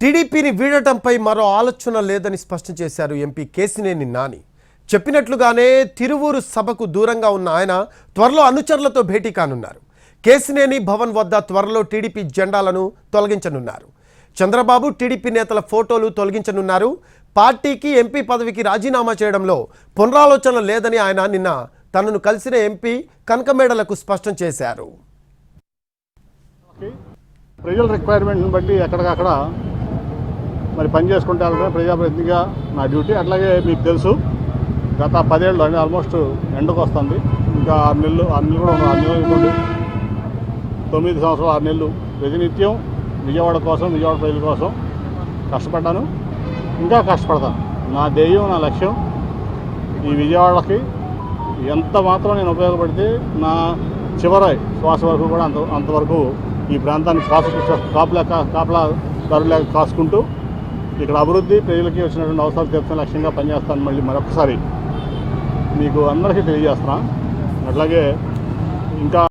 టీడీపీని వీడటంపై మరో ఆలోచన లేదని స్పష్టం చేశారు ఎంపీ కేసినేని నాని. చెప్పినట్లుగానే తిరువూరు సభకు దూరంగా ఉన్న ఆయన త్వరలో అనుచరులతో భేటీ కానున్నారు. కేసినేని భవన్ వద్ద త్వరలో టీడీపీ జెండాలను తొలగించనున్నారు. చంద్రబాబు టీడీపీ నేతల ఫోటోలు తొలగించనున్నారు. పార్టీకి ఎంపీ పదవికి రాజీనామా చేయడంలో పునరాలోచన లేదని ఆయన నిన్న తనను కలిసిన ఎంపీ కనకమేడలకు స్పష్టం చేశారు. ప్రజల రిక్వైర్మెంట్ని బట్టి ఎక్కడికక్కడ మరి పని చేసుకుంటే వెళ్ళడమే ప్రజాప్రతినిధిగా నా డ్యూటీ. అట్లాగే మీకు తెలుసు గత పదేళ్ళు అండి ఆల్మోస్ట్ ఎండకు వస్తుంది. ఇంకా ఆరు నెలలు ఆరు నెలలు కూడా ఉన్నాయి. ఆరు నెలలు తొమ్మిది సంవత్సరాలు ఆరు నెలలు. ప్రతినిత్యం విజయవాడ కోసం విజయవాడ ప్రజల కోసం కష్టపడ్డాను. ఇంకా కష్టపడతాను. నా ధ్యేయం నా లక్ష్యం ఈ విజయవాడకి ఎంత మాత్రం నేను ఉపయోగపడితే నా చివరి శ్వాస వరకు కూడా అంత అంతవరకు ఈ ప్రాంతాన్ని కాసు కాపులా కాపలా దారులా కాసుకుంటూ ఇక్కడ అభివృద్ధి ప్రజలకి వచ్చినటువంటి అవసరాలు తీర్చే లక్ష్యంగా పనిచేస్తాను మళ్ళీ మరొకసారి. మీకు అందరికీ తెలియజేస్తున్నా. అట్లాగే ఇంకా